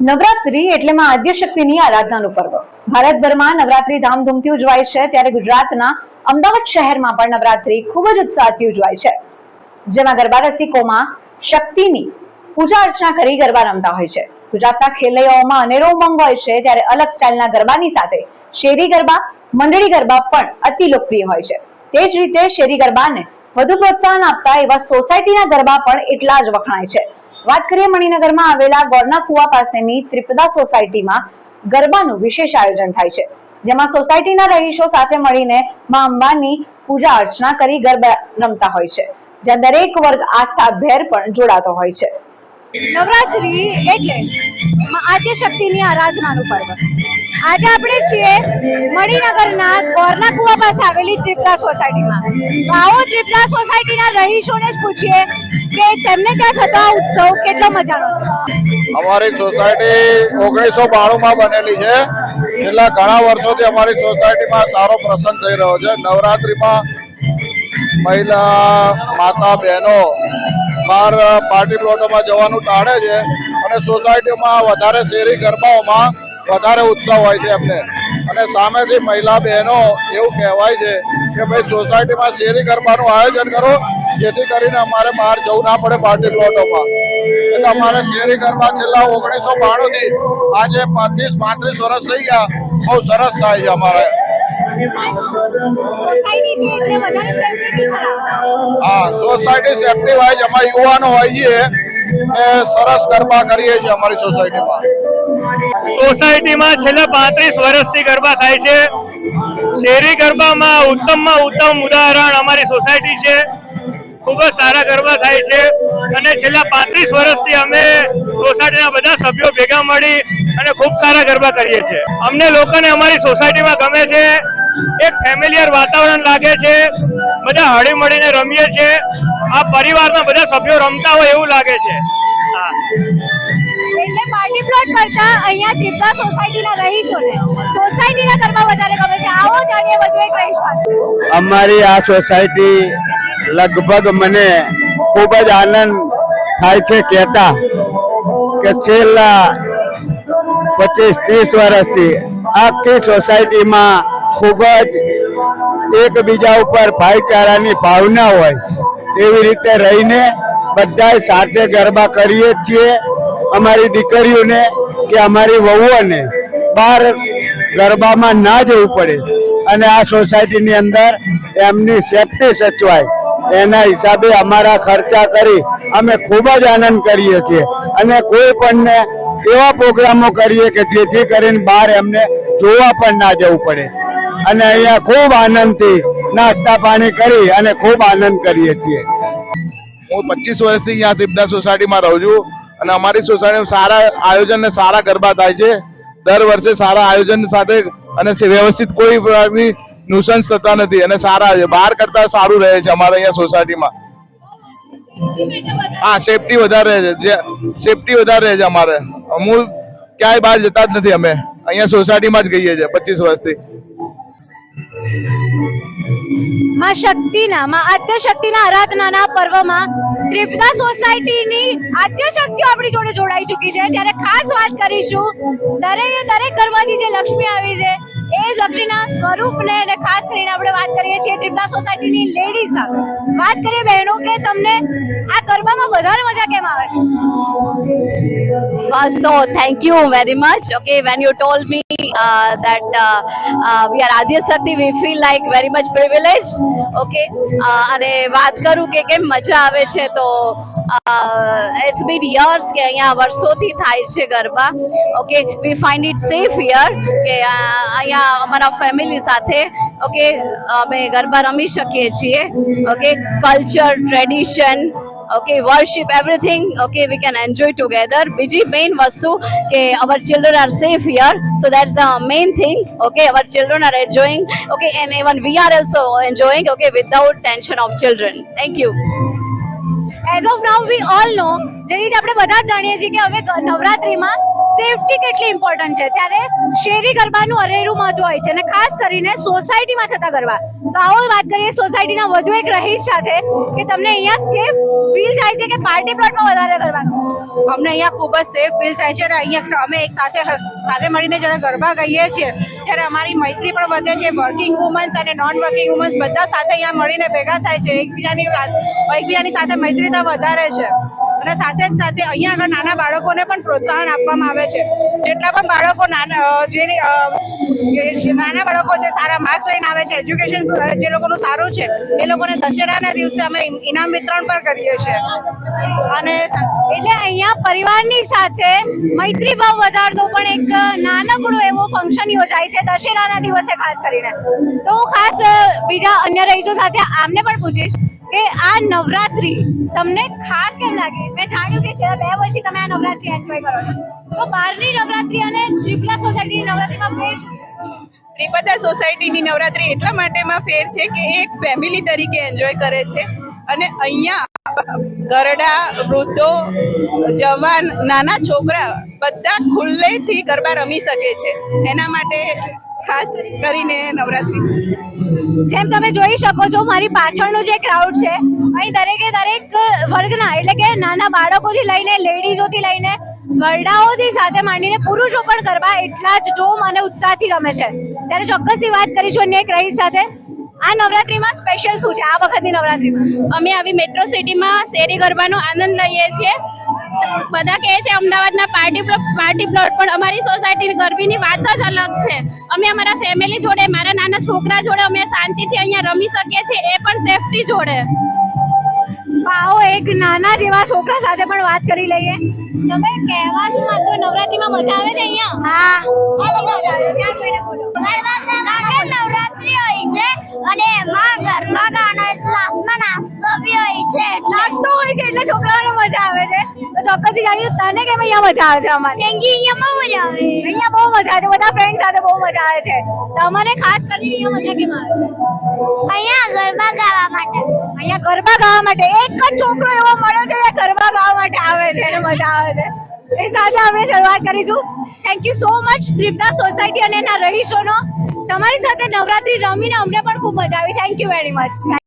નવરાત્રી એટલે માં આદ્યશક્તિની આરાધનાનું પર્વ. ભારતભરમાં નવરાત્રી ધામધૂમથી ઉજવાય છે, ત્યારે ગુજરાતના અમદાવાદ શહેરમાં પણ નવરાત્રી ખૂબ જ ઉત્સાહથી ઉજવાય છે. જેમાં ગરબા રસિકોમાં શક્તિની પૂજા અર્ચના કરી ગરબા રમતા હોય છે. ગુજરાતના ખેલૈયાઓમાં અનેરો ઉમંગ હોય છે, ત્યારે અલગ સ્ટાઇલના ગરબાની સાથે શેરી ગરબા, મંડળી ગરબા પણ અતિ લોકપ્રિય હોય છે. તે જ રીતે શેરી ગરબાને વધુ પ્રોત્સાહન આપતા એવા સોસાયટીના ગરબા પણ એટલા જ વખણાય છે. વાત કરીએ મણિનગરમાં આવેલા ગોરના કુવા પાસેની ત્રિપદા સોસાયટીમાં ગરબાનું વિશેષ આયોજન થાય છે, જેમાં સોસાયટીના રહીશો સાથે મળીને મા અંબાની પૂજા અર્ચના કરી ગરબા રમતા હોય છે, જ્યાં દરેક વર્ગ આસ્થાભેર પણ જોડાતો હોય છે. નવરાત્રી એટલે આદ્ય શક્તિની આરાધનાનું પર્વ. આજે આપણે છીએ મણિનગરના ગોરના કુવા પાસે આવેલી ત્રિપલા સોસાયટીમાં. તો આવો ત્રિપલા સોસાયટીના રહીશોને જ પૂછીએ કે તેમને ત્યાં થતો ઉત્સવ કેટલો મજાનો છે. અમારી સોસાયટી ઓગણીસો બાણુંમાં બનેલી છે. છેલ્લા ઘણા વર્ષોથી અમારી સોસાયટીમાં સારો પ્રસંગ થઈ રહ્યો છે. નવરાત્રિમાં મહિલા માતા બહેનો બહાર પાર્ટી પ્લોટોમાં જવાનું ટાળે છે અને સોસાયટીમાં વધારે શેરી ગરબાઓમાં વધારે ઉત્સાહ હોય છે એમને. અને સામેથી મહિલા બહેનો એવું કહેવાય છે કે ભાઈ સોસાયટીમાં શેરી ગરબાનું આયોજન કરો જેથી કરીને અમારે બહાર જવું ના પડે પાર્ટી પ્લોટોમાં એટલે અમારે શેરી ગરબા છેલ્લા ઓગણીસો બાણુંથી આજે પાંત્રીસ પાંત્રીસ વર્ષ થઈ ગયા. બહુ સરસ થાય છે અમારે. હા સોસાયટી સેફટી વાઇઝ અમારા યુવાનો હોય છે એ સરસ ગરબા કરીએ છીએ અમારી સોસાયટીમાં સોસાયટીમાં છેલ્લા પાંત્રીસ વર્ષથી ગરબા થાય છે. શેરી ગરબામાં ઉત્તમમાં ઉત્તમ ઉદાહરણ અમારી સોસાયટી છે. ખૂબ જ સારા ગરબા થાય છે. અને છેલ્લા પાંત્રીસ વર્ષથી અમે સોસાયટીના બધા સભ્યો ભેગા મળી અને ખૂબ સારા ગરબા કરીએ છીએ. અમને લોકોને અમારી સોસાયટીમાં ગમે છે. એક ફેમિલિયર વાતાવરણ લાગે છે. બધા હળી મળીને રમીએ છીએ આ પરિવારના બધા સભ્યો રમતા હોય એવું લાગે છે. હા. એટલે પાર્ટી પ્લોટ કરતા અહીંયા ત્રિપલા સોસાયટીના રહીશોને સોસાયટીના ગરબા વધારે ગમે છે. આવો જાણીએ વધુ એક રહીશ અમારી આ સોસાયટી લગભગ મને ખૂબ જ આનંદ થાય છે કહેતા કે છેલ્લા પચીસ, ત્રીસ વર્ષથી આખી સોસાયટીમાં ખૂબ જ એકબીજા ઉપર ભાઈચારાની ભાવના હોય, એવી રીતે રહીને બધા સાથે ગરબા કરીએ છીએ. અમારી દીકરીઓને કે અમારી વહુઓને બહાર ગરબામાં ના જવું પડે. અને આ સોસાયટીની અંદર એમની સેફટી સચવાય. એના હિસાબે અમારા ખર્ચા કરી અમે ખૂબ જ આનંદ કરીએ છીએ. અને કોઈ પણને એવા પ્રોગ્રામો કરીએ કે જેથી કરીને બહાર એમને જોવા પણ ના જવું પડે. અને અહીંયા ખૂબ આનંદથી નાસ્તા પાણી કરી અને ખૂબ આનંદ કરીએ છીએ. હું પચીસ વર્ષથી અહીંયા ત્રિપદા સોસાયટીમાં રહું છું. અને અમારી સોસાયટીમાં સારા આયોજન ને સારા ગરબા થાય છે. દર વર્ષે સારા આયોજન સાથે અને વ્યવસ્થિત કોઈ પ્રકારની નુસન્સ થતા નથી અને સારા બહાર કરતા સારું રહે છે અમારે અહીંયા સોસાયટીમાં. હા સેફટી વધારે રહે છે. જે સેફટી વધારે રહે છે અમારે. અમુક ક્યાંય બહાર જતા જ નથી અમે. અહીંયા સોસાયટીમાં જ ગઈએ છીએ પચીસ વર્ષથી. માં શક્તિના માં આદ્યશક્તિના આરાધનાના પર્વમાં ત્રિપદા સોસાયટીની આદ્યશક્તિઓ આપણી જોડે જોડાઈ ચૂકી છે. ત્યારે ખાસ વાત કરીશું દરેક દરેક ઘરમાંથી જે લક્ષ્મી આવી છે, એ લક્ષ્મીના સ્વરૂપને અને ખાસ કરીને આપણે વાત કરીએ છીએ ત્રિપદા સોસાયટીની લેડીઝ સાથે. વાત કરીએ બહેનો કે તમને આ ગરબામાં વધારે મજા કેમ આવે છે much. Okay, when you told me uh, that uh, uh, we are Adya Shakti, we feel like very much privileged. Okay, uh, અને વાત કરું કે કેમ મજા આવે છે તો ઇટ્સ બીન યર્સ કે અહીંયા વર્ષોથી થાય છે garba okay we find it safe here કે અહીંયા અમારા ફેમિલી સાથે ઓકે અમે ગરબા રમી શકીએ છીએ okay culture tradition okay worship everything okay we can enjoy together બીજી main વસ્તુ કે our children are safe here so that's the main thing okay our children are enjoying okay and even we are also enjoying okay without tension of children thank you as of now we all know જે રીતે આપણે બધા જાણીએ છીએ કે હવે નવરાત્રીમાં safety કેટલી ઇમ્પોર્ટન્ટ છે? ત્યારે શેરી ગરબાનું અરેરું મહત્વ હોય છે અને ખાસ કરીને સોસાયટીમાં થતા ગરબા. તો આવો વાત કરીએ સોસાયટીના વધુ એક રહીશ સાથે કે તમને અહીંયા સેફ ફીલ થાય છે કે પાર્ટી પ્લોટમાં વધારે ગરબા અમને અહીંયા ખૂબ જ સેફ ફીલ થાય છે અને અહીંયા અમે એક સાથે સાથે મળીને જ્યારે ગરબા ગાઈએ છીએ, ત્યારે અમારી મૈત્રી પણ વધે છે. વર્કિંગ વુમન્સ અને નોન વર્કિંગ વુમન્સ બધા સાથે અહીંયા મળીને ભેગા થાય છે. એકબીજાની એકબીજાની સાથે મૈત્રીતા વધારે છે. અને સાથે જ સાથે અહીંયા આગળ નાના બાળકોને પણ પ્રોત્સાહન આપવામાં આવે છે. જેટલા પણ બાળકો જે નાના બાળકો છે સારા માર્ક્સ લઈને આવે છે એજ્યુકેશન જે લોકોનું સારું છે, એ લોકોને દશેરાના દિવસે અમે ઇનામ વિતરણ પણ કરીએ છીએ. અને એટલે અહીંયા પરિવારની સાથે મૈત્રી ભાવ વધારતો પણ એક નાનકડું એવો ફંક્શન યોજાય છે દશેરાના દિવસે ખાસ કરીને. તો હું ખાસ બીજા અન્ય રહીશો સાથે આમને પણ પૂછીશ. કે આ નવરાત્રી તમને ખાસ કેમ લાગે? મેં જાણ્યું કે છેલ્લા બે વર્ષથી તમે આ નવરાત્રી એન્જોય કરો છો. તો બહારની નવરાત્રી અને ત્રિપલા સોસાયટીની નવરાત્રીમાં ફેર ત્રિપદા સોસાયટીની નવરાત્રી એટલા માટેમાં ફેર છે કે એક ફેમિલી તરીકે એન્જોય કરે છે. અને અહીંયા ગરડા, વૃદ્ધો, જવાન, નાના છોકરા બધા ખુલ્લેથી ગરબા રમી શકે છે. એના માટે ખાસ કરીને નવરાત્રી. જેમ તમે જોઈ શકો છો મારી પાછળનું જે ક્રાઉડ છે અહીં દરેકે દરેક વર્ગના એટલે કે નાના બાળકોથી લઈને લેડીઝોથી લઈને ગરડાઓથી સાથે માંડીને પુરુષો પણ ગરબા એટલા જ જોમ અને ઉત્સાહથી રમે છે. ત્યારે ચોક્કસથી વાત કરીશું અન્ય એક રહીશ સાથે. આ નવરાત્રીમાં સ્પેશિયલ શું છે? આ વખતની નવરાત્રીમાં? અમે આવી મેટ્રો સિટીમાં શેરી ગરબાનો આનંદ લઈએ છીએ. બધા કહે છે અમદાવાદના પાર્ટી પ્લોટ પાર્ટી પ્લોટ પણ અમારી સોસાયટીની ગરબીની વાત જ અલગ છે. અમે અમારા ફેમિલી જોડે મારા નાના છોકરા જોડે અમે શાંતિથી અહીંયા રમી શકીએ છીએ એ પણ સેફટી જોડે. આવો એક નાના જેવા છોકરા સાથે પણ વાત કરી લઈએ. તમે કહેવા શું માંગશો નવરાત્રીમાં મજા આવે છે અહીંયા? હા. મજા આવે. ત્યાં જોઈને બોલો. નવરાત્રી હોય છે અને એમાં ગરબા ગાવાનો એટલે નાસ્તો બી હોય છે નાસ્તો હોય છે એટલે છોકરાઓને મજા આવે છે. તો ચોક્કસથી જાણ્યું તને કેમ અહીંયા મજા આવે છે અમારે? અહીંયા બહુ મજા આવે અહીંયા બહુ મજા આવે છે બધા ફ્રેન્ડ સાથે બહુ મજા આવે છે. તમને ખાસ કરીને અહીંયા મજા કેમ આવે છે? અહીંયા ગરબા ગાવા માટે. અહીંયા ગરબા ગાવા માટે. એક જ છોકરો એવો મળ્યો છે જે ગરબા ગાવા માટે આવે છે એને મજા આવે છે. એ સાથે આપણે શરૂઆત કરીશું. Thank you so much Tripada society અને એના રહીશોનો તમારી સાથે નવરાત્રી રમીને અમને પણ ખૂબ મજા આવી. Thank you very much